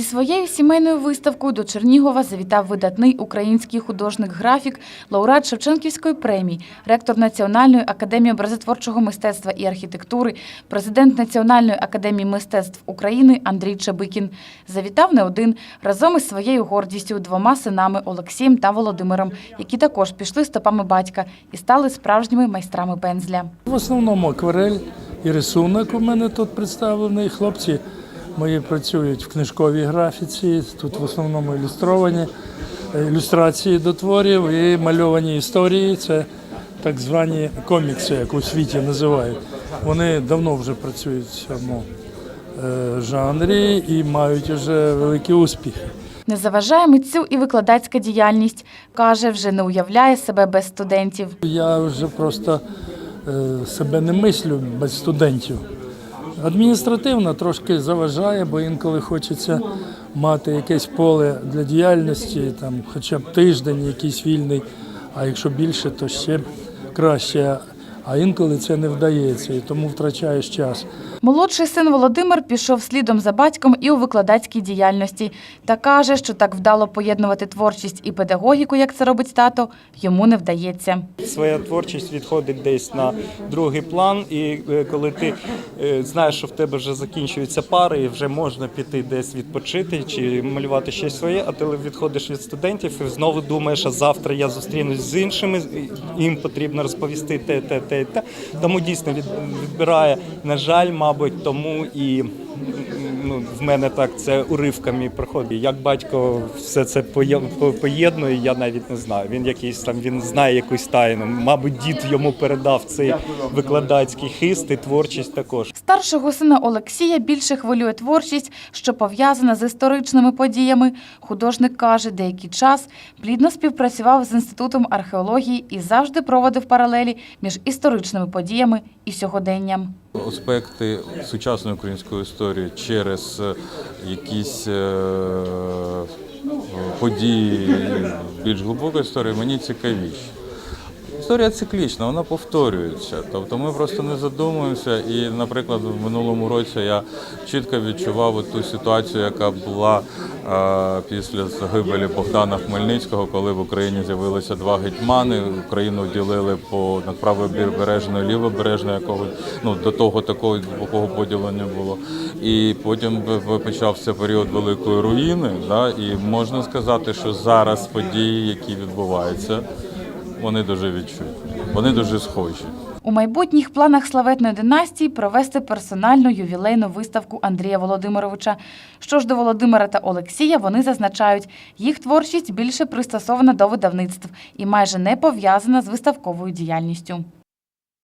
Зі своєю сімейною виставкою до Чернігова завітав видатний український художник-графік, лауреат Шевченківської премії, ректор Національної академії образотворчого мистецтва і архітектури, президент Національної академії мистецтв України Андрій Чебикін. Завітав не один разом із своєю гордістю двома синами Олексієм та Володимиром, які також пішли стопами батька і стали справжніми майстрами пензля. В основному акварель і рисунок у мене тут представлений. Хлопці мої працюють в книжковій графіці. Тут в основному ілюстровані е, ілюстрації до творів і мальовані історії. Це так звані комікси, як у світі називають. Вони давно вже працюють в цьому е, жанрі і мають вже великі успіхи. Не заважає митцю і викладацька діяльність. Каже, вже не уявляє себе без студентів. Я вже просто е, себе не мислю без студентів. Адміністративно трошки заважає, бо інколи хочеться мати якесь поле для діяльності, там, хоча б тиждень якийсь вільний, а якщо більше, то ще краще. А інколи це не вдається, і тому втрачаєш час. Молодший син Володимир пішов слідом за батьком і у викладацькій діяльності та каже, що так вдало поєднувати творчість і педагогіку, як це робить тато, йому не вдається. Своя творчість відходить десь на другий план, і е, коли ти е, знаєш, що в тебе вже закінчуються пари, і вже можна піти десь відпочити чи малювати щось своє, а ти відходиш від студентів і знову думаєш, а завтра я зустрінусь з іншими, їм потрібно розповісти те, те, те, те. Тому дійсно від- відбирає, на жаль, мабуть, тому і. Ну, в мене так це уривками проходить. Як батько все це поє- поєднує, я навіть не знаю. Він якийсь там він знає якусь тайну. Мабуть, дід йому передав цей викладацький хист і творчість також. Старшого сина Олексія більше хвилює творчість, що пов'язана з історичними подіями. Художник каже, деякий час плідно співпрацював з інститутом археології і завжди проводив паралелі між історичними подіями і сьогоденням. Аспекти сучасної української історії через е, якісь е, події більш глибокої історії мені цікавіші. Історія циклічна, вона повторюється. Тобто ми просто не задумуємося. І, наприклад, в минулому році я чітко відчував ту ситуацію, яка була е, після загибелі Богдана Хмельницького, коли в Україні з'явилися два гетьмани. Україну ділили по над правобережною, лівобережною, якого ну до того такого глибокого поділу не було. І потім почався період великої руїни. Да, і можна сказати, що зараз події, які відбуваються. Вони дуже відчутні, вони дуже схожі. У майбутніх планах славетної династії провести персональну ювілейну виставку Андрія Володимировича. Що ж до Володимира та Олексія, вони зазначають, їх творчість більше пристосована до видавництв і майже не пов'язана з виставковою діяльністю.